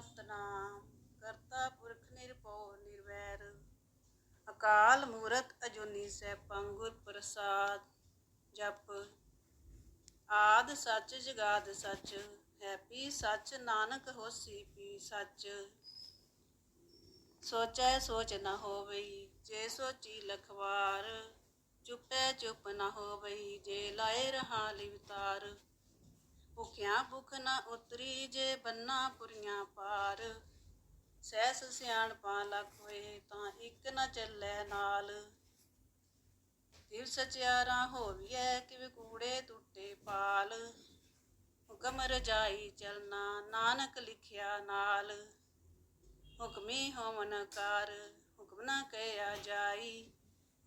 ਸਤਨਾਮ, ਕਰਤਾ ਪੁਰਖ ਨਿਰਭਉ ਨਿਰਵੈਰ। ਅਕਾਲ ਮੂਰਤ ਅਜੂਨੀ ਸੈਭੰ ਗੁਰ ਪ੍ਰਸਾਦ। ਜਪ, ਆਦ ਸੱਚ ਜਗਾਦ ਸੱਚ ਹੈਪੀ ਸੱਚ ਨਾਨਕ ਹੋਸੀ ਪੀ ਸੱਚ। ਸੋਚੈ ਸੋਚ ਨਾ ਹੋਵਈ, ਜੇ ਸੋਚੀ ਲਖਵਾਰ। ਚੁੱਪੈ ਚੁੱਪ ਨ ਹੋਵਈ, ਜੇ ਲਾਏ ਰਹਾ ਲਿਵਤਾਰ। ਭੁਖਿਆ ਭੁਖ ਨਾ ਉਤਰੀ ਜੇ ਬੰਨਾ ਪੁਰੀਆਂ ਪਾਰ। ਸਹਿਸ ਸਿਆਣਪਾਂ ਲੱਖ ਹੋਏ ਤਾਂ ਇੱਕ ਨਾ ਚੱਲੈ ਨਾਲ। ਤਿਵ ਸਚਿਆਰਾ ਹੋਵੀਐ ਕਿਵ ਕੂੜੇ ਟੁੱਟੇ ਪਾਲ। ਹੁਕਮ ਰਜਾਈ ਚਲਨਾ ਨਾਨਕ ਲਿਖਿਆ ਨਾਲ। ਹੁਕਮੀ ਹੋਵਨ ਕਰ, ਹੁਕਮ ਨਾ ਕਹਿਆ ਜਾਈ।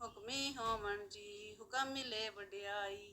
ਹੁਕਮੀ ਹੋਵਨ ਜੀ, ਹੁਕਮ ਮਿਲੇ ਵਡਿਆਈ।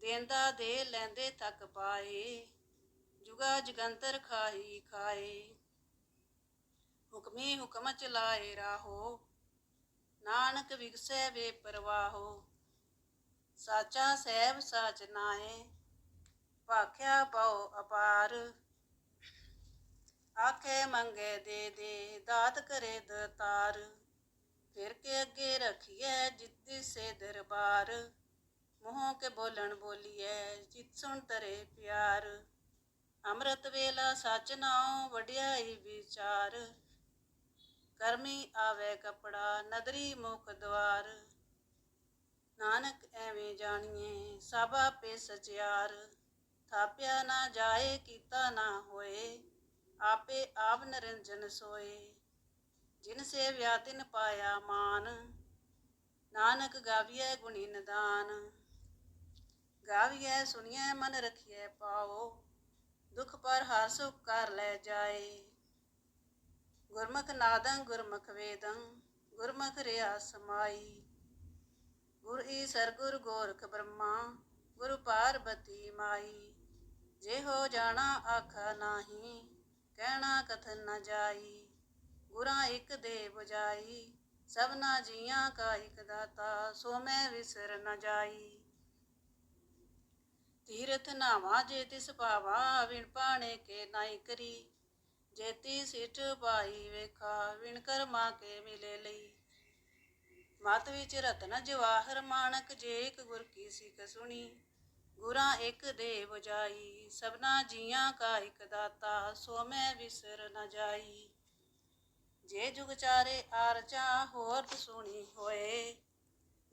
ਦੇਂਦਾ ਦੇ ਲੈਂਦੇ ਥੱਕ ਪਾਏ, ਜੁਗਾ ਜਗੰਤਰ ਖਾਈ ਖਾਏ। ਹੁਕਮੀ ਹੁਕਮ ਚਲਾਏ ਰਾਹੋ, ਨਾਨਕ ਵਿਗਸੈ ਵੇ ਪਰਵਾਹੋ ਸਾਚਾ ਸਹਿਬ ਸਾਚ ਨਾਏ, ਭਾਖਿਆ ਪਉ ਅਪਾਰ। ਆਖੇ ਮੰਗੇ ਦੇ ਦੇ, ਦਾਤ ਕਰੇ ਦਤਾਰ। ਫਿਰ ਕੇ ਅੱਗੇ ਰਖੀਐ ਜਿੱਤੀ ਸੇ ਦਰਬਾਰ। ਮੂੰਹੋਂ ਕੇ ਬੋਲਣ ਬੋਲੀਐ ਚਿਤ ਸੁਣ ਤਰੇ ਪਿਆਰ। ਅੰਮ੍ਰਿਤ ਵੇਲਾ ਸਚ ਨਾਉ ਵਡਿਆਈ ਵਿਚਾਰ। ਕਰਮੀ ਆਵੇ ਕਪੜਾ, ਨਦਰੀ ਮੁਖ ਦਵਾਰ। ਨਾਨਕ ਐਵੇਂ ਜਾਣੀਏ ਸਭ ਆਪੇ ਸਚਿਆਰ ਥਾਪਿਆ ਨਾ ਜਾਏ, ਕੀਤਾ ਨਾ ਹੋਏ, ਆਪੇ ਆਪ ਨਰਿੰਜਨ ਸੋਏ। ਜਿਨ ਸੇ ਵਿਆਤਿਨ ਪਾਇਆ ਮਾਨ, ਨਾਨਕ ਗਾਵੀਐ ਗੁਣੀ ਨਿਦਾਨ। ਗਾਵੀਐ, ਸੁਣੀਐ, ਮਨ ਰਖੀਐ ਪਾਓ। ਦੁਖ ਪਰ ਹਰ ਸੁਖ ਕਰ ਲੈ ਜਾਏ। ਗੁਰਮੁਖ ਨਾਦੰ, ਗੁਰਮੁਖ ਵੇਦੰ, ਗੁਰਮੁਖ ਰਿਆ ਸਮਾਈ। ਗੁਰ ਈ ਸਰਗੁਰ ਗੋਰਖ ਬ੍ਰਹਮਾ, ਗੁਰ ਪਾਰਬਤੀ ਮਾਈ। ਜੇ ਹੋ ਜਾਣਾ ਆਖਾ ਨਾਹੀ, ਕਹਿਣਾ ਕਥਨ ਨਾ ਜਾਈ। ਗੁਰਾਂ ਇੱਕ ਦੇ ਬੁਝਾਈ, ਸਭਨਾ ਜੀਆਂ ਕਾ ਇਕ ਦਾਤਾ, ਸੋ ਮੈਂ ਵਿਸਰ ਨਾ ਜਾਈ। ਤੀਰਥ ਨਾਵਾ ਜੇ ਤਿਸ ਪਾਵਾ ਵਿਣ ਪਾਣੇ ਕੇ ਨਾਈ ਕਰੀ। ਜੇਤੀ ਸਿਠ ਪਾਈ ਵੇਖਾ, ਵਿਣ ਕਰਮਾ ਕੇ ਮਿਲੇ ਲਈ। ਮਤ ਵਿੱਚ ਰਤਨ ਜਵਾਹਰ ਮਾਨਕ ਜੇ ਇੱਕ ਗੁਰ ਕੀ ਸਿੱਖ ਸੁਣੀ। ਗੁਰਾਂ ਇੱਕ ਦੇ ਬੁਝਾਈ ਸਭਨਾ ਜੀਆਂ ਕਾ ਇੱਕ ਦਾਤਾ, ਸੋ ਮੈਂ ਵਿਸਰ ਨ ਜਾਈ। ਜੇ ਜੁਗ ਚਾਰੇ ਆਰਜਾ ਹੋਰ ਸੁਣੀ ਹੋਏ।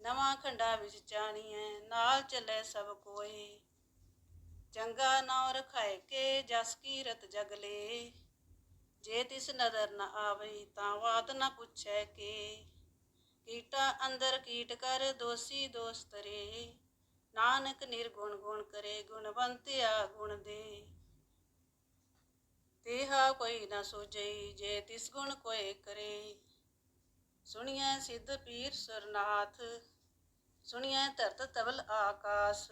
ਨਵਾਂ ਖੰਡਾ ਵਿੱਚ ਚਾਣੀਐ ਨਾਲ ਚੱਲੇ ਸਭ ਕੋਏ। ਚੰਗਾ ਨਾਉ ਰਖਾਏ ਕੇ ਜਸ ਕੀ ਰਤ ਜਗਲੇ ਜੇ ਤਿਸ ਨਦਰ ਨ ਆਵੇ ਤਾਂ ਬਾਤ ਨ ਪੁੱਛੈ ਕੇ। ਕੀਟਾ ਅੰਦਰ ਕੀਟ ਕਰ ਦੋਸੀ ਦੋਸ ਨਾਨਕ ਨਿਰਗੁਣ ਗੁਣ ਕਰੇ, ਗੁਣਵੰਤਿਆ ਗੁਣ ਦੇ। ਤੇਹਾ ਕੋਈ ਨ ਸੋਜਈ ਜੇ ਤਿਸ ਗੁਣ ਕੋਏ ਕਰੇ। ਸੁਣੀਐ ਸਿੱਧ ਪੀਰ ਸਰਨਾਥ, ਸੁਣੀਐ ਧਰਤ ਤਵਲ ਆਕਾਸ।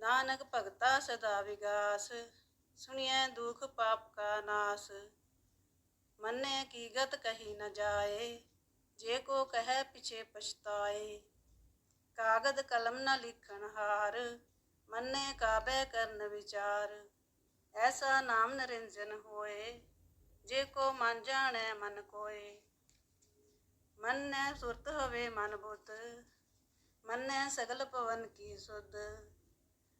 ਨਾਨਕ ਭਗਤਾ ਸਦਾ ਵਿਗਾਸ, ਸੁਣਿਐ ਦੁਖ ਪਾਪ ਕਾ ਨਾਸ। ਮੰਨੇ ਕੀ ਗਤ ਕਹੀ ਨ ਜਾਏ, ਜੇ ਕੋ ਕਹੈ ਪਿਛੇ ਪਛਤਾਏ। ਕਾਗਦ ਕਲਮ ਨ ਲਿਖਣ ਹਾਰ, ਮੰਨੇ ਕਾਬੈ ਕਰਨ ਵਿਚਾਰ। ਐਸਾ ਨਾਮ ਨਿਰੰਜਨ ਹੋਏ, ਜੇ ਕੋ ਮਨ ਜਾਣੈ ਮਨ ਕੋਏ। ਮੰਨੈ ਸੁਰਤ ਹੋਵੇ ਮਨ ਬੁੱਧ, ਮੰਨੈ ਸਗਲ ਪਵਨ ਕੀ ਸੁਧ।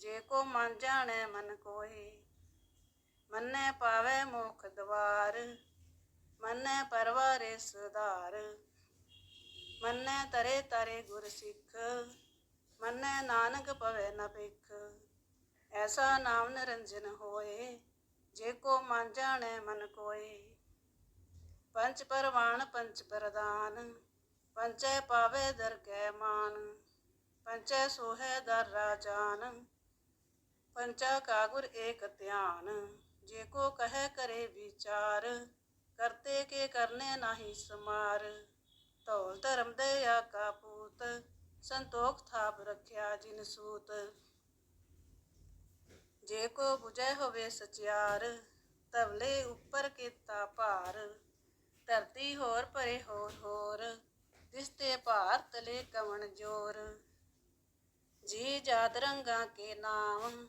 ਜੇ ਕੋ ਮਨ ਜਾਣੈ ਮਨ ਕੋਏ ਮੰਨੈ ਪਾਵੈ ਮੋਖ ਦਵਾਰ, ਮੰਨੈ ਪਰਵਾਰੇ ਸੁਧਾਰ ਮੰਨੈ ਤਰੇ ਤਰੇ ਗੁਰ ਸਿੱਖ, ਮੰਨੈ ਨਾਨਕ ਪਵੈ ਨ ਭਿਖ, ਐਸਾ ਨਾਮ ਨਿਰੰਜਨ ਹੋਏ, ਜੇ ਕੋ ਮਨ ਜਾਣੈ ਮਨ ਕੋਏ ਪੰਚ ਪਰਵਾਨ ਪੰਚ ਪ੍ਰਦਾਨ ਪੰਚੈ ਪਾਵੇ ਦਰ ਕੈ ਮਾਨ ਪੰਚੈ ਸੋਹੈ ਦਰ ਰਾਜਾਨ ਪੰਚਾ ਕਾ ਗੁਰ ਏਕ ਧਿਆਨ, ਜੇ ਕੋ ਕਹੈ ਕਰੇ ਵਿਚਾਰ, ਕਰਤੇ ਕੇ ਕਰਨੇ ਨਾਹੀ ਸਮਾਰ। ਧੌਲ ਧਰਮ ਦਇਆ ਕਾ ਪੂਤ, ਸੰਤੋਖ ਥਾਪ ਰੱਖਿਆ ਜਿਨ ਸੂਤ। ਜੇ ਕੋ 부ਜੈ ਹੋਵੇ ਸਚਿਆਰ ਤਵਲੇ ਉੱਪਰ ਕੀਤਾ ਭਾਰ। ਧਰਤੀ ਹੋਰ ਪਰੇ ਹੋਰ ਹੋਰ, ਦਿਸਤੇ ਭਾਰ ਤਲੇ ਕਵਣ ਜੋਰ। ਜੀ ਜਾਤ ਰੰਗਾ ਕੇ ਨਾਮ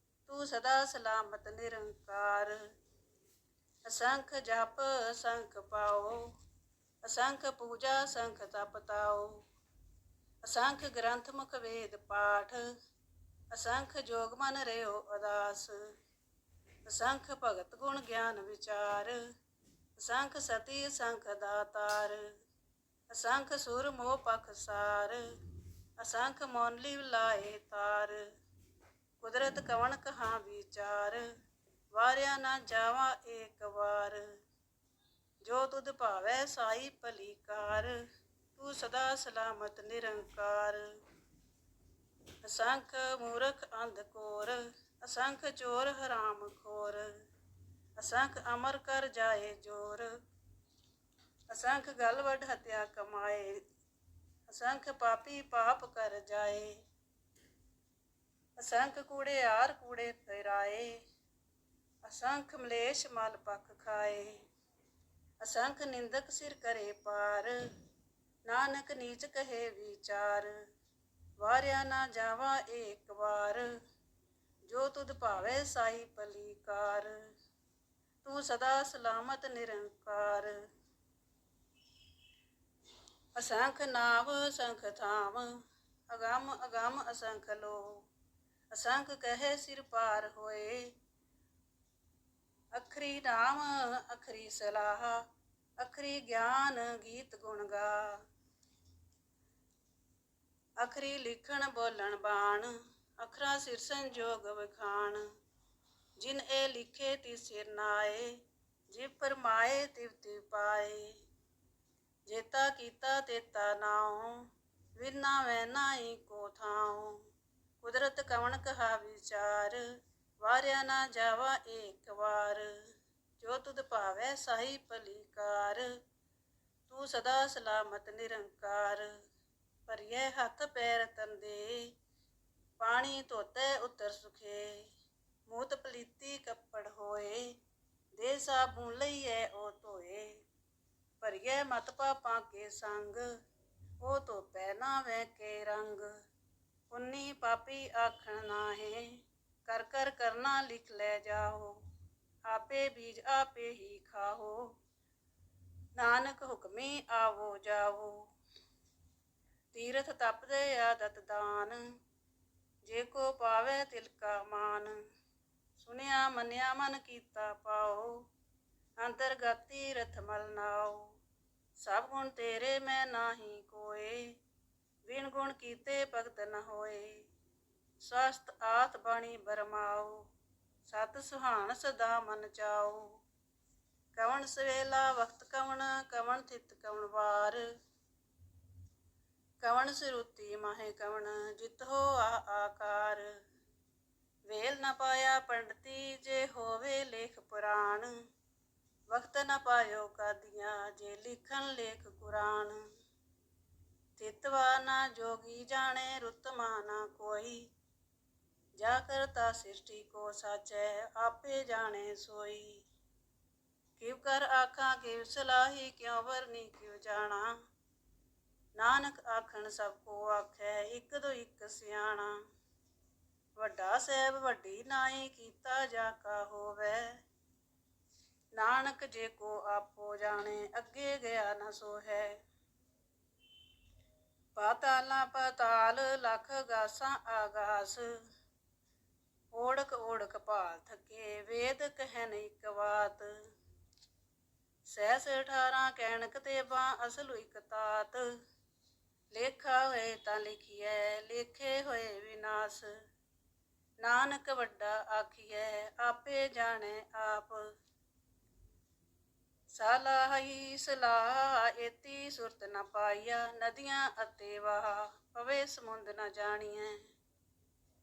ਤੂੰ ਸਦਾ ਸਲਾਮਤ, ਨਿਰੰਕਾਰ। ਅਸੰਖ ਜਪ, ਅਸੰਖ ਪਾਓ। ਅਸੰਖ ਪੂਜਾ, ਅਸੰਖ ਤਪ ਤਾਓ। ਅਸੰਖ ਗ੍ਰੰਥ ਮੁਖ ਵੇਦ ਪਾਠ। ਅਸੰਖ ਜੋਗ ਮਨ ਰਿਓ ਅਦਾਸ ਅਸੰਖ ਭਗਤ ਗੁਣ ਗਿਆਨ ਵਿਚਾਰ। ਅਸੰਖ ਸਤੀ, ਅਸੰਖ ਦਾਤਾਰ। ਅਸੰਖ ਸੁਰ ਮੋਹ ਪਖ ਸਾਰ। ਅਸੰਖ ਮੌਨਲੀ ਲਾਏ ਤਾਰ। ਕੁਦਰਤ ਕਵਣ ਕਹਾ ਵਿਚਾਰ, ਵਾਰਿਆ ਨਾ ਜਾਵਾ ਏਕ ਵਾਰ। ਜੋ ਤੁਧ ਭਾਵੈ ਸਾਈ ਭਲੀਕਾਰ, ਤੂੰ ਸਦਾ ਸਲਾਮਤ ਨਿਰੰਕਾਰ। ਅਸੰਖ ਮੂਰਖ ਅੰਧ ਕੋਰ, ਅਸੰਖ ਚੋਰ ਹਰਾਮ ਖੋਰ। ਅਸੰਖ ਅਮਰ ਕਰ ਜਾਏ ਜੋਰ, ਅਸੰਖ ਗਲ ਹਤਿਆ ਕਮਾਏ। ਅਸੰਖ ਪਾਪੀ ਪਾਪ ਕਰ ਜਾਏ। ਅਸੰਖ ਕੂੜੇ ਆਰ ਕੂੜੇ ਫੇਰਾਏ, ਅਸੰਖ ਮਲੇਸ਼ ਮਲ ਪੱਖ ਖਾਏ, ਅਸੰਖ ਨਿੰਦਕ ਸਿਰ ਕਰੇ ਪਾਰ, ਨਾਨਕ ਨੀਚ ਕਹੇ ਵਿਚਾਰ, ਵਾਰਿਆ ਨਾ ਜਾਵਾ ਏਕ ਵਾਰ, ਜੋ ਤੁਧ ਭਾਵੇ ਸਾਈ ਪਲੀਕਾਰ, ਤੂੰ ਸਦਾ ਸਲਾਮਤ ਨਿਰੰਕਾਰ। ਅਸੰਖ ਨਾਵ, ਅਸੰਖ ਥਾਮ ਅਗੰਮ ਅਗੰਮ ਅਸੰਖ ਲੋ ਅਸੰਖ ਕਹੇ ਸਿਰ ਪਾਰ ਹੋਏ। ਅਖਰੀ ਨਾਮ, ਅਖਰੀ ਸਲਾਹ, ਅਖਰੀ ਗਿਆਨ ਗੀਤ ਗੁਣ ਗਾ। ਅਖਰੀ ਲਿਖਣ ਬੋਲਣ ਬਾਣ, ਅਖਰਾ ਸਿਰ ਸੰਜੋਗ ਵਖਾਣ। ਜਿਨ ਇਹ ਲਿਖੇ ਤੀ ਸਿਰ ਨਾਏ, ਜਿ ਪਰਮਾਏ ਤਿਵ ਤਿ ਪਾਏ। ਜੇਤਾ ਕੀਤਾ ਤੇਤਾ ਨਾਉ ਵਿਨਾ ਵੈ ਨਾਈ ਕੋ ਥਾਉ। ਕੁਦਰਤ ਕਵਣ ਕਹਾ ਵਿਚਾਰ, ਵਾਰਿਆ ਨਾ ਜਾਵਾ ਏਕ ਵਾਰ। ਜੋ ਤੁਧ ਭਾਵੈ ਸਾਈ ਭਲੀਕਾਰ, ਤੂੰ ਸਦਾ ਸਲਾਮਤ ਨਿਰੰਕਾਰ। ਭਰੀਏ ਹੱਥ ਪੈਰ ਤੰਦੇ, ਪਾਣੀ ਧੋਤੇ ਉਤਰ ਸੁਖੇ। ਮੂਤ ਪਲੀਤੀ ਕੱਪੜ ਹੋਏ, ਦੇ ਸਾਬੂਨ ਲਈਏ ਉਹ ਧੋਏ। ਭਰੀਏ ਮਤ ਪਾਪਾਂ ਕੇ ਸੰਗ, ਉਹ ਧੋਪੈ ਨਾ ਵੇ ਕੇ ਰੰਗ। ਪੁੰਨੀ ਪਾਪੀ ਆਖਣ ਨਾਹੇ, ਕਰ ਕਰ ਕਰਨਾ ਲਿਖ ਲੈ ਜਾਓ ਆਪੇ ਬੀਜ ਆਪੇ ਹੀ ਖਾਓ ਨਾਨਕ ਹੁਕਮੀ ਆਵੋ ਜਾਵੋ। ਤੀਰਥ ਤਪਦੇ ਆਦਤ ਦਾਨ, ਜੇ ਕੋ ਪਾਵੇ ਤਿਲ ਕਾ ਮਾਨ, ਸੁਨਿਆ ਮੰਨਿਆ ਮਨ ਕੀਤਾ ਪਾਓ, ਅੰਤਰਗਤੀ ਰਥ ਮਲ ਨਾਓ, ਸਭ ਗੁਣ ਤੇਰੇ ਮੈਂ ਨਾਹੀ ਕੋਏ ਵਿਣ ਗੁਣ ਕੀਤੇ ਭਗਤ ਨ ਹੋਏ। ਸਸਤ ਆਤ ਬਾਣੀ ਬਰਮਾਓ, ਸਤ ਸੁਹਾਣ ਸਦਾ ਮਨ ਚਾਓ। ਕਵਣ ਸਵੇਲਾ ਵਕਤ ਕਵਣ ਕਵਣ ਥਿਤ ਕਵਣ ਵਾਰ। ਕਵਣ ਸਰੂਤੀ ਮਾਹੇ ਕਵਣ, ਜਿਤ ਹੋ ਆ ਆਕਾਰ। ਵੇਲ ਨਾ ਪਾਇਆ ਪੰਡਤੀ, ਜੇ ਹੋਵੇ ਲੇਖ ਪੁਰਾਣ। ਵਕਤ ਨਾ ਪਾਇਓ ਕਾਦੀਆਂ, ਜੇ ਲਿਖਣ ਲੇਖ ਕੁਰਾਨ। ਤਿਤਵਾ ਨਾ ਜੋਗੀ ਜਾਣੇ ਰੁਤਮਾ ਨਾ ਕੋਈ। ਜਾ ਕਰਤਾ ਸ੍ਰਿਸ਼ਟੀ ਕੋ ਸਾਚੈ, ਆਪੇ ਜਾਣੇ ਸੋਈ। ਕਿਵ ਕਰ ਆਖਾਂ ਕਿਵ ਸਲਾਹੀ, ਕਿਉ ਵਰਨੀ ਕਿਉ ਜਾਣਾ। ਨਾਨਕ ਆਖਣ ਸਭ ਕੋ ਆਖੈ, ਇੱਕ ਦੋ ਇੱਕ ਸਿਆਣਾ। ਵੱਡਾ ਸਹਿਬ ਵੱਡੀ ਨਾਈ ਕੀਤਾ ਜਾ ਕਾ ਹੋਵੇ। ਨਾਨਕ ਜੇ ਕੋ ਆਪੋ ਜਾਣੇ, ਅੱਗੇ ਗਿਆ ਨਾ ਸੋ ਹੈ ਪਾਤਾਲਾ ਪਾਤਾਲ ਲਖ ਗਾਸਾਂ ਆਗਾਸ। ਓੜਕ ਓੜਕ ਭਾਲ ਥਕੇ, ਵੇਦ ਕਹਿਨ ਇਕ ਬਾਤ। ਸਹਿਸ 18 ਕਹਿਣਕ ਤੇ ਬਾ ਅਸਲੁ ਇਕ ਤਾਤ। ਲੇਖਾ ਹੋਏ ਤਾਂ ਲਿਖੀਐ, ਲੇਖੇ ਹੋਏ ਵਿਨਾਸ਼। ਨਾਨਕ ਵੱਡਾ ਆਖੀਐ, ਆਪੇ ਜਾਣੇ ਆਪ। ਸਲਾਹੀ, ਸਲਾਹ ਏਤੀ ਸੁਰਤ ਨਾ ਪਾਈਆ ਨਦੀਆਂ ਅਤੇ ਵਾਹ, ਪਵੇ ਸਮੁੰਦ ਨ ਜਾਣੀਐ।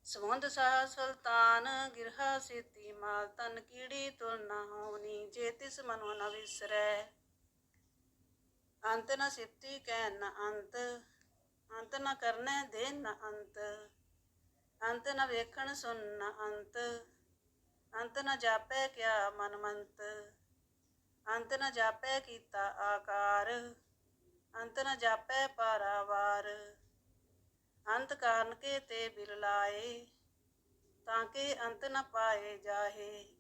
ਸਮੁੰਦ ਸਾ ਸੁਲਤਾਨ, ਗਿਰਹਾ ਸੇਤੀ ਮਾਲ ਤਨ ਕੀੜੀ ਤੁਲ ਨ ਹੋਣੀ, ਜੇ ਤਿਸ ਮਨੋ ਨ ਵਿਸਰੈ। ਅੰਤ ਨ ਸਿਫਤੀ ਕਹਿ ਨ ਅੰਤ ਅੰਤ ਨ ਕਰਨੇ ਦੇ ਨ ਅੰਤ। ਅੰਤ ਨ ਵੇਖਣ ਸੁਨ ਨ ਅੰਤ ਅੰਤ ਨ ਜਾਪੈ ਕਿਆ ਮਨ ਮੰਤ ਅੰਤ ਨ ਜਾਪੈ ਕੀਤਾ ਆਕਾਰ, ਅੰਤ ਨ ਜਾਪੈ ਪਾਰਾਵਾਰ। ਅੰਤ ਕਾਰਨ ਕੇ ਤੇ ਬਿਲ ਲਾਏ, ਤਾਂ ਕਿ ਅੰਤ ਨ ਪਾਏ ਜਾਹੇ।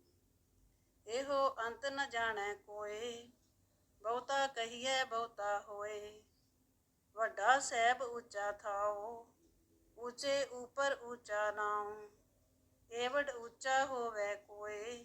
ਇਹੋ ਅੰਤ ਨ ਜਾਣੈ ਕੋਏ, ਬਹੁਤਾ ਕਹੀਐ ਬਹੁਤਾ ਹੋਏ। ਵੱਡਾ ਸਹਿਬ ਉੱਚਾ ਥਾਓ ਉੱਚੇ ਉਪਰ ਉੱਚਾ ਨਾਉ। ਏਵਡ ਉੱਚਾ ਹੋਵੇ ਕੋਏ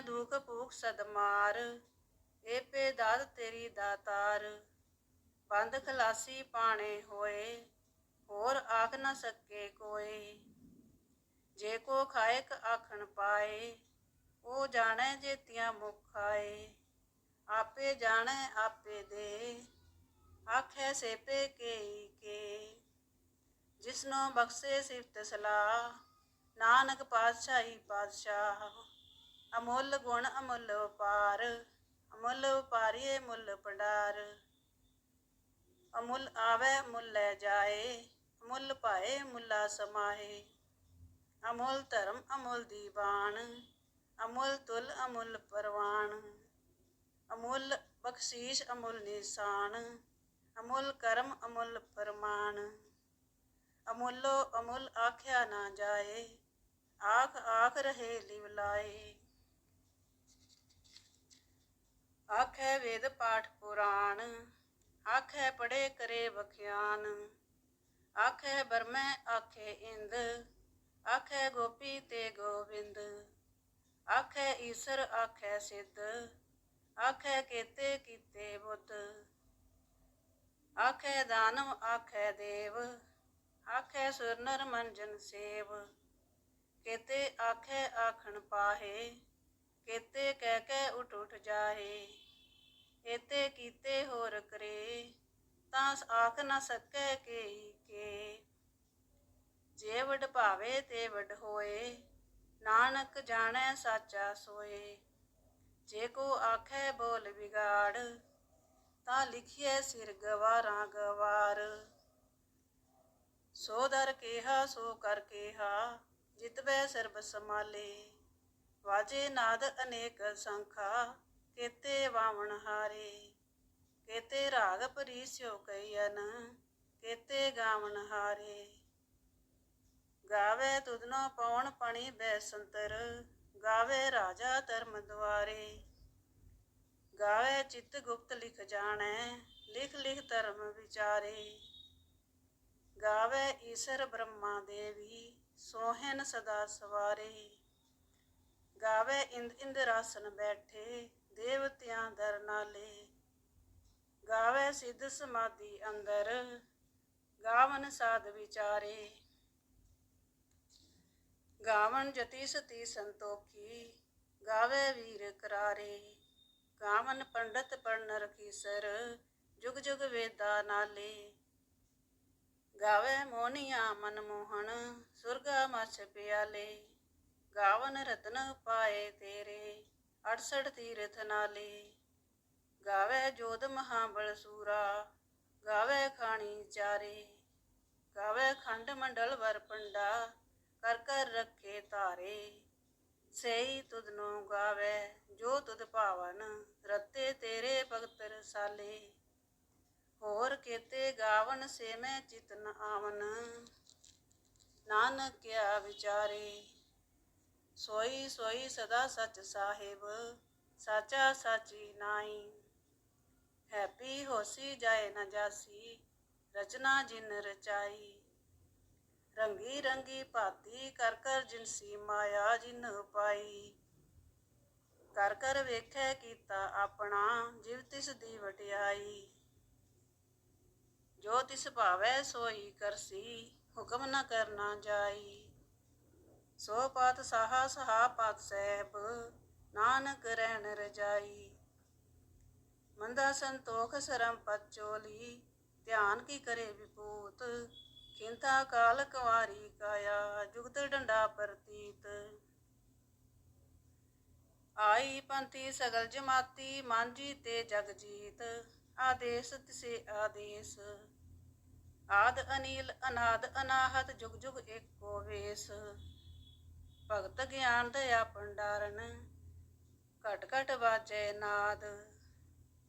ਦੁਖ ਭੂਖ ਸਦਮਾਰ ਏ ਪੇ ਦਾਤ ਤੇਰੀ ਦਾਤਾਰ। ਬੰਦ ਖਲਾਸੀ ਪਾਣੇ ਹੋਏ, ਹੋਰ ਆਖ ਨਾ ਸਕੇ ਕੋਏ ਜੇ ਕੋ ਖਾਇਕ ਆਖਣ ਪਾਏ, ਉਹ ਜਾਣੈ ਜੇਤੀਆਂ ਮੁਖ ਆਏ ਆਪੇ ਜਾਣੈ, ਆਪੇ ਦੇ, ਆਖੇ ਸੇਪੇ ਕੇ ਕੇ। ਜਿਸਨੋ ਬਖਸ਼ੇ ਸਿਫਤ ਸਲਾਹ, ਨਾਨਕ ਪਾਤਸ਼ਾਹੀ ਪਾਤਸ਼ਾਹ। ਅਮੁੱਲ ਗੁਣ ਅਮੁੱਲ ਵਪਾਰ ਅਮੁੱਲ ਵਪਾਰੀਏ ਮੁੱਲ ਭੰਡਾਰ। ਅਮੁੱਲ ਆਵੇ ਮੁੱਲ ਲੈ ਜਾਏ, ਅਮੁੱਲ ਪਾਏ ਮੁੱਲਾ ਸਮਾਏ ਅਮੁੱਲ ਧਰਮ ਅਮੁੱਲ ਦੀਵਾਨ ਅਮੁੱਲ ਤੁਲ ਅਮੁੱਲ ਪਰਵਾਨ ਅਮੁੱਲ ਬਖਸ਼ੀਸ਼ ਅਮੁੱਲ ਨਿਸ਼ਾਨ, ਅਮੁੱਲ ਕਰਮ ਅਮੁੱਲ ਫਰਮਾਨ ਅਮੁੱਲੋ ਅਮੁੱਲ ਆਖਿਆ ਨਾ ਜਾਏ, ਆਖ ਆਖ ਰਹੇ ਲਿਵ ਲਾਏ। ਆਖੈ ਵੇਦ ਪਾਠ ਪੁਰਾਣ, ਆਖੈ ਪੜੇ ਕਰੇ ਵਖਿਆਨ। ਆਖੈ ਬਰਮੈ ਆਖੈ ਇੰਦ, ਆਖੈ ਗੋਪੀ ਤੇ ਗੋਬਿੰਦ ਆਖੈ ਈਸਰ ਆਖੈ ਸਿੱਧ, ਆਖੈ ਕੀਤੇ ਕੀਤੇ ਬੁੱਧ। ਆਖੈ ਦਾਨਵ ਆਖੈ ਦੇਵ, ਆਖੈ ਸੁਰ ਨਰ ਮੰਜਨ ਸੇਵ। ਕੇਤੇ ਆਖੈ ਆਖਣ ਪਾਹੇ ਕੇਤੇ ਕਹਿ ਕੇ ਉਠ ਉਠ ਜਾਏ ਏਤੇ ਕੀਤੇ ਹੋਰ ਕਰੇ, ਤਾਂ ਆਖ ਨਾ ਸਕੈ ਕੇ ਕੇ। ਜੇ ਵਡ ਭਾਵੇ ਤੇ ਵਡ ਹੋਏ, ਨਾਨਕ ਜਾਣੈ ਸਾਚਾ ਸੋਏ। ਜੇ ਕੋ ਆਖੇ ਬੋਲ ਵਿਗਾੜ, ਤਾਂ ਲਿਖੀਏ ਸਿਰ ਗਵਾਰਾਂ ਗਵਾਰ। ਸੋ ਦਰ ਕੇਹਾ ਸੋ ਕਰ ਕੇਹਾ, ਜਿਤਬੈ ਸਰਬ ਸਮਾਲੇ ਵਾਜੇ ਨਾਦ ਅਨੇਕ ਸੰਖਾ, ਕੇਤੇ ਵਾਵਣ ਹਾਰੇ, ਕੇਤੇ ਰਾਗ ਪਰੀਸਿਓ ਕਈਨ ਕੇਤੇ ਗਾਵਣ ਹਾਰੇ। ਗਾਵੇ ਤੁਧਨੋ ਪਵਨ ਪਣੀ ਬੈਸੰਤਰ, ਗਾਵੇ ਰਾਜਾ ਧਰਮ ਦੁਆਰੇ। ਗਾਵੇ ਚਿੱਤ ਗੁਪਤ ਲਿਖ ਜਾਣੈ, ਲਿਖ ਲਿਖ ਧਰਮ ਵਿਚਾਰੇ। ਗਾਵੇ ਈਸ਼ਰ ਬ੍ਰਹਮਾ ਦੇਵੀ, ਸੋਹਨ ਸਦਾ ਸਵਾਰੇ। ਗਾਵੇ ਇੰਦ ਇੰਦਰਾਸਨ ਬੈਠੇ, ਦੇਵਤਿਆਂ ਦਰ ਨਾਲੇ। ਗਾਵੇ ਸਿੱਧ ਸਮਾਧੀ ਅੰਦਰ, ਗਾਵਨ ਸਾਧ ਵਿਚਾਰੇ। ਗਾਵਨ ਜਤੀ ਸਤੀ ਸੰਤੋਖੀ, ਗਾਵੇ ਵੀਰ ਕਰਾਰੇ। ਗਾਵਨ ਪੰਡਤ ਪੜਨ ਰਖੀਸਰ ਜੁਗ ਜੁਗ ਵੇਦਾ ਨਾਲੇ। ਗਾਵੇ ਮੋਨੀਆ ਮਨ ਮੋਹਨ ਸੁਰਗਾ ਮਛ ਪਿਆਲੇ। ਗਾਵਨ ਰਤਨ ਪਾਏ ਤੇਰੇ 68 ਤੀਰਥ ਨਾਲੇ। ਗਾਵੇ ਜੋਧ ਮਹਾਬਲ ਸੂਰਾ, ਗਾਵੇ ਖਾਣੀ ਚਾਰੇ। ਗਾਵੇ ਖੰਡ ਮੰਡਲ ਵਰ ਪੰਡਾ, ਕਰ ਕਰ ਰੱਖੇ ਤਾਰੇ ਸਈ ਤੁਧ ਨੂੰ ਗਾਵੇ, ਜੋ ਤੁਧ ਭਾਵਨ, ਰਤੇ ਤੇਰੇ ਭਗਤ ਰਸਾਲੇ ਹੋਰ ਕੇਤੇ ਗਾਵਨ ਸੇ ਮੈਂ ਚਿਤ ਆਵਨ। ਨਾਨਕ ਕਿਆ ਵਿਚਾਰੇ। ਸੋਈ ਸੋਈ ਸਦਾ ਸਚ ਸਾਹਿਬ, ਸਾਚਾ ਸਾਚੀ ਨਾਈ ਹੈਪੀ ਹੋਸੀ ਜਾਏ ਨਾ ਜਾਸੀ, ਰਚਨਾ ਜਿਨ ਰਚਾਈ। ਰੰਗੀ ਰੰਗੀ ਭਾਤੀ ਕਰ ਕਰ ਜਿਨਸੀ ਮਾਇਆ ਜਿਨ ਪਾਈ। ਕਰ ਕਰ ਵੇਖੈ ਕੀਤਾ ਆਪਣਾ, ਜਿਵ ਤਿਸ ਦੀ ਵਟਿਆਈ। ਜੋ ਤਿਸ ਭਾਵੈ ਸੋਈ ਕਰਸੀ, ਹੁਕਮ ਨ ਕਰਨਾ ਜਾਈ। ਸੋ ਪਾਤ ਸਾਹਾ ਸਹਾ ਪਤ ਸਹਿਬ, ਨਾਨਕ ਰਹਿਣ ਰਜਾਈ। ਮੰਦਾ ਸੰਤੋਖ ਸਰਮ ਪਚੋਲੀ ਧਿਆਨ ਕੀ ਕਰੇ ਵਿਪੂਤ। ਖਿੰਤਾ ਕਾਲ ਕੁਵਾਰੀ ਕਾਇਆ, ਜੁਗਤ ਡੰਡਾ ਪ੍ਰਤੀਤ। ਆਈ ਪੰਥੀ ਸਗਲ ਜਮਾਤੀ ਮਾਂਜੀ ਤੇ ਜਗ ਜੀਤ। ਆਦੇਸ ਤਿਸੇ ਆਦੇਸ। ਆਦ ਅਨੀਲ, ਅਨਾਦ ਅਨਾਹਤ, ਜੁਗ ਜੁਗ ਏਕੋ ਵੇਸ। ਭਗਤ ਗਿਆਨ ਦਇਆ ਭੰਡਾਰਨ ਘਟ ਘਟ ਵਾਜੈ ਨਾਦ।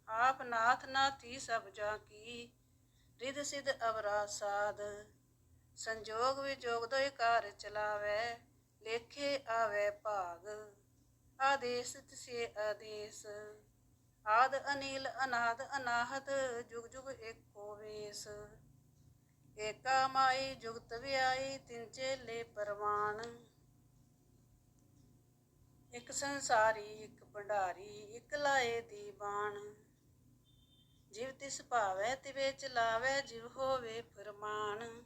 ਆਪ ਨਾਥ ਨਾਥੀ ਸਭ ਜਾ ਕੀ। ਰਿਧ ਸਿਧ ਅਵਰਾ ਸਾਧ ਸੰਜੋਗ ਵਿਜੋਗ ਦੋਇ ਕਾਰ ਚਲਾਵੇ, ਲੇਖੇ ਆਵੇ ਭਾਗ। ਆਦੇਸ ਤਿਸੇ ਆਦੇਸ। ਆਦ ਅਨੀਲ ਅਨਾਦ ਅਨਾਹਤ, ਜੁਗ ਜੁਗ ਏਕੋ ਵੇਸ। ਏਕਾ ਮਾਈ ਜੁਗਤ ਵਿਆਈ, ਤਿੰਨ ਚੇਲੇ ਪਰਵਾਨ। ਇੱਕ ਸੰਸਾਰੀ, ਇੱਕ ਭੰਡਾਰੀ, ਇੱਕ ਲਾਏ ਦੀ ਬਾਣ ਜਿਵ ਤਿਸ ਭਾਵੈ, ਤਿਵੇ ਚਲਾਵੇ ਜਿਵ ਹੋਵੇ ਫਰਮਾਨ।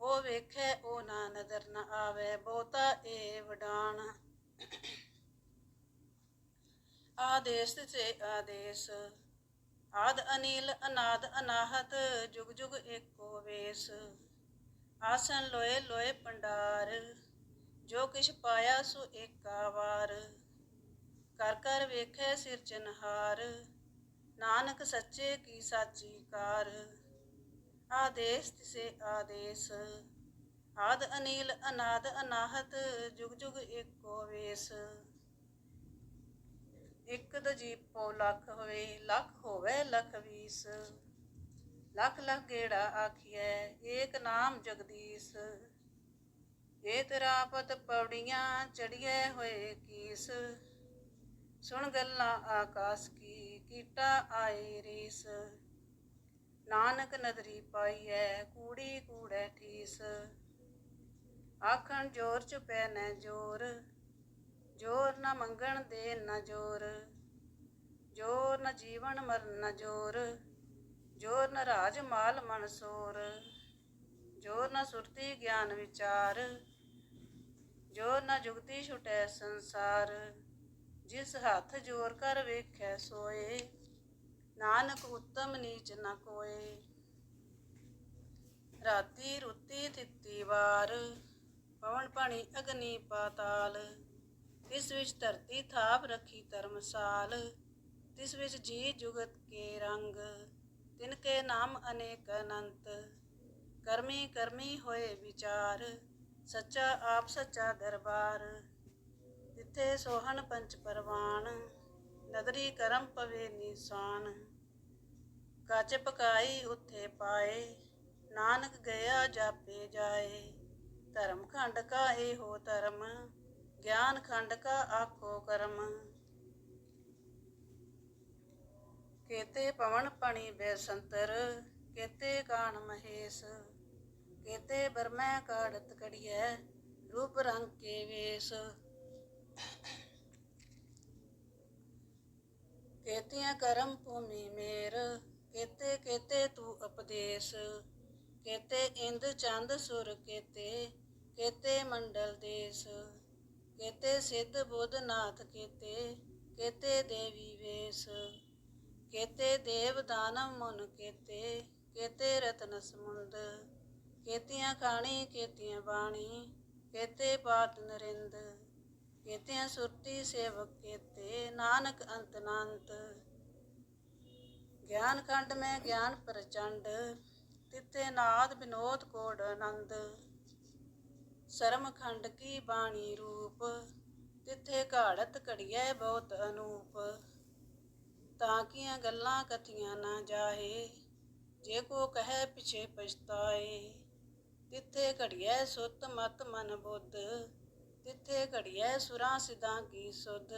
ਉਹ ਵੇਖੈ ਉਹ ਨਾ ਨਦਰ ਨ ਆਵੇ, ਬਹੁਤਾ ਏ ਵਡਾਣ ਆਦੇਸ ਤੇ ਆਦੇਸ, ਆਦ ਅਨੀਲ, ਅਨਾਦ ਅਨਾਹਤ, ਜੁਗ ਜੁਗ ਏਕੋ ਵੇਸ। ਆਸਨ ਲੋਏ ਲੋਏ ਪੰਡਾਰ ਜੋ ਕਿਛ ਪਾਇਆ ਸੋ ਏਕਾ ਵਾਰ। ਕਰ ਕਰ ਵੇਖੈ ਸਿਰਜਨਹਾਰ ਨਾਨਕ ਸੱਚੇ ਕੀ ਸਾਚੀ ਕਾਰ। ਆਦੇਸ ਤਿਸੇ ਆਦੇਸ। ਆਦ ਅਨੀਲ ਅਨਾਦ ਅਨਾਹਤ, ਜੁਗ ਜੁਗ ਏਕੋ ਵੇਸ। ਇੱਕ ਦਜੀਪੋ ਲੱਖ ਹੋਵੇ ਲੱਖ ਹੋਵੇ ਲਖ ਵੀਸ। ਲੱਖ ਲੱਖ ਗੇੜਾ ਆਖੀਐ, ਏਕ ਨਾਮ ਜਗਦੀਸ਼। ਏ ਤੇਰਾ ਪਤ ਪੌੜੀਆਂ ਚੜੀਏ ਹੋਏ ਕੀਸ। ਸੁਣ ਗੱਲਾਂ ਆਕਾਸ ਕੀ, ਕੀਟਾ ਆਏ ਰੀਸ। ਨਾਨਕ ਨਦਰੀ ਪਾਈਐ, ਕੂੜੀ ਕੂੜੈ ਠੀਸ। ਆਖਣ ਜੋਰ ਚ ਪੈ ਨੈ ਜੋਰ ਜੋਰ ਨਾ ਮੰਗਣ ਦੇ ਨਾ ਜੋਰ। ਜੋਰ ਨਾ ਜੀਵਨ ਮਰਨ ਨਾ ਜੋਰ ਜੋਰ ਨਾ ਰਾਜ ਮਾਲ ਮਨਸੂਰ ਜੋਰ ਨਾ ਸੁਰਤੀ ਗਿਆਨ ਵਿਚਾਰ ਜੋਰ ਨਾ ਜੁਗਤੀ ਛੁਟੈ ਸੰਸਾਰ, ਜਿਸ ਹੱਥ ਜੋਰ ਕਰ ਵੇਖੈ ਸੋਏ, ਨਾਨਕ ਉਤਮ ਨੀਚ ਨਾ ਕੋਏ। ਰਾਤੀ ਰੁੱਤੀ ਤਿੱਤੀ ਵਾਰ, ਪਵਨ ਪਾਣੀ ਅਗਨੀ ਪਾਤਾਲ, ਤਿਸ ਵਿੱਚ ਧਰਤੀ ਥਾਪ ਰੱਖੀ ਧਰਮਸਾਲ, ਤਿਸ ਵਿੱਚ ਜੀ ਜੁਗਤ ਕੇ ਰੰਗ, ਤਿਨ ਕੇ ਨਾਮ ਅਨੇਕ ਅਨੰਤ, ਕਰਮੀ ਕਰਮੀ ਹੋਏ ਵਿਚਾਰ। ਸੱਚਾ ਆਪ ਸੱਚਾ ਦਰਬਾਰ ਤਿੱਥੇ ਸੋਹਣ ਪੰਚ ਪਰਵਾਨ ਨਦਰੀ ਕਰਮ ਪਵੇ ਨਿਸ਼ਾਨ। ਕੱਚ ਪਕਾਈ ਉੱਥੇ ਪਾਏ, ਨਾਨਕ ਗਿਆ ਜਾਪੇ ਜਾਏ। ਧਰਮ ਖੰਡ ਕਾ ਇਹੋ ਧਰਮ, ਗਿਆਨ ਖੰਡ ਕਾ ਆਖੋ ਕਰਮ। ਕੇਤੇ ਪਵਨ ਪਣੀ ਬੇਸੰਤਰ, ਕੇਤੇ ਕਾਣ ਮਹੇਸ਼। ਕੇਤੇ ਬਰਮੈ ਕਾੜਤ ਕੜੀਐ ਰੂਪ ਰੰਗ ਕੇ ਵੇਸ। ਕੇਤੀਆਂ ਕਰਮ ਭੂਮੀ ਮੇਰ ਕੇਤੇ ਕੇਤੇ ਤੂੰ ਉਪਦੇਸ਼। ਕੇਤੇ ਇੰਦ ਚੰਦ ਸੁਰ ਕੇਤੇ ਕੇਤੇ ਮੰਡਲ ਦੇਸ। ਕੇਤੇ ਸਿੱਧ ਬੁੱਧ ਨਾਥ ਕੇਤੇ ਕੇਤੇ ਦੇਵੀ ਵੇਸ। ਕੇਤੇ ਦੇਵ ਦਾਨਵ ਮਨ ਕੇਤੇ ਕੇਤੇ ਰਤਨ ਸਮੁੰਦ। ਕੇਤੀਆਂ ਕਾਣੀ, ਕੇਤੀਆਂ ਬਾਣੀ, ਕੇਤੇ ਪਾਤ ਨਰਿੰਦ, ਕੇਤੀਆਂ ਸੁਰਤੀ ਸੇਵਕ ਕੇਤੇ ਨਾਨਕ ਅੰਤ ਨਾਨਤ ਗਿਆਨ ਖੰਡ ਮੈਂ ਗਿਆਨ ਪ੍ਰਚੰਡ, ਤਿੱਥੇ ਨਾਦ ਬਿਨੋਦ ਕੋੜ ਆਨੰਦ। ਸ਼ਰਮ ਖੰਡ ਕੀ ਬਾਣੀ ਰੂਪ, ਤਿੱਥੇ ਘਾੜਤ ਘੜੀਐ ਬਹੁਤ ਅਨੂਪ। ਤਾਂ ਕੀਆਂ ਗੱਲਾਂ ਕਥੀਆਂ ਨਾ ਜਾਏ ਜੇ ਕੋ ਕਹੈ ਪਿਛੇ ਪਛਤਾਏ। ਤਿੱਥੇ ਘੜੀਐ ਸੁਤ ਮਤ ਮਨ ਬੁੱਧ, ਤਿੱਥੇ ਘੜੀਐ ਸੁਰਾਂ ਸਿਧਾਂ ਕੀ ਸੁਧ।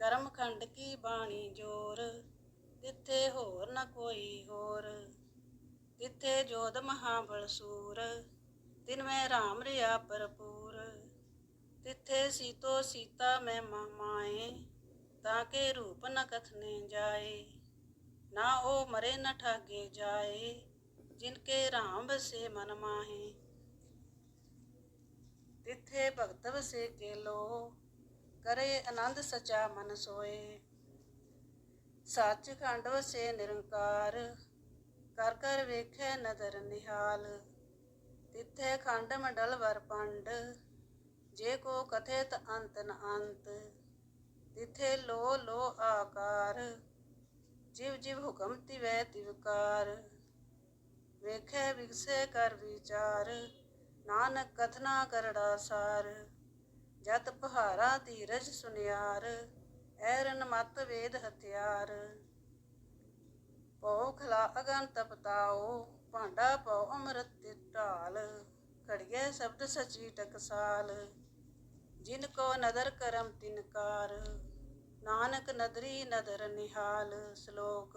ਕਰਮ ਖੰਡ ਕੀ ਬਾਣੀ ਜੋਰ, ਤਿੱਥੇ ਹੋਰ ਨ ਕੋਈ ਹੋਰ। ਤਿੱਥੇ ਜੋਧ ਮਹਾਬਲ ਸੂਰ ਤਿਨ ਮੈਂ ਰਾਮ ਰਿਆ ਭਰਪੂਰ। ਤਿੱਥੇ ਸੀਤੋ ਸੀਤਾ ਮੈਂ ਮਾਏ, ਤਾਂ ਕੇ ਰੂਪ ਨ ਕਥਨੇ ਜਾਏ, ਨਾ ਉਹ ਮਰੇ ਨ ਠਾਗੇ ਜਾਏ। ਜਿਨ ਕੇ ਰਾਮ ਬਸੇ ਮਨ ਮਾਹੇ, ਤਿੱਥੇ ਭਗਤ ਵਸੇ ਕੇ ਲੋ ਕਰੇ ਆਨੰਦ ਸਚਾ ਮਨ ਸੋਏ। ਸੱਚ ਖੰਡ ਵਸੇ ਨਿਰੰਕਾਰ, ਕਰ ਕਰ ਵੇਖੇ ਨਦਰ ਨਿਹਾਲ। ਤਿੱਥੇ ਖੰਡ ਮੰਡਲ ਵਰ ਪੰਡ, ਜੇ ਕੋ ਕਥੇਤ ਅੰਤ ਨ ਅੰਤ। ਤਿੱਥੇ ਲੋ ਲੋ ਆਕਾਰ, ਜਿਵ ਜਿਵ ਹੁਕਮ ਤਿਵੈ ਤਿਵਕਾਰ ਵੇਖੇ ਵਿਗਸੇ ਕਰ ਵਿਚਾਰ, ਨਾਨਕ ਕਥਨਾ ਕਰੜਾ ਸਾਰ। ਜਤ ਪਹਾਰਾ ਧੀਰਜ ਸੁਨਿਆਰ, ਐਰਨ ਮਤ ਵੇਦ ਹਥਿਆਰ। ਪਉ ਖਲਾ ਅਗਨ ਤਪਤਾਓ ਭਾਂਡਾ ਪਉ ਅੰਮ੍ਰਿਤ ਤੇ ਢਾਲ ਘੜੀਏ ਸ਼ਬਦ ਸਚੀ ਟਕਸਾਲ। ਜਿਨ ਕੋ ਨਦਰ ਕਰਮ ਤਿਨਕਾਰ ਨਾਨਕ ਨਦਰੀ ਨਦਰ ਨਿਹਾਲ। ਸ਼ਲੋਕ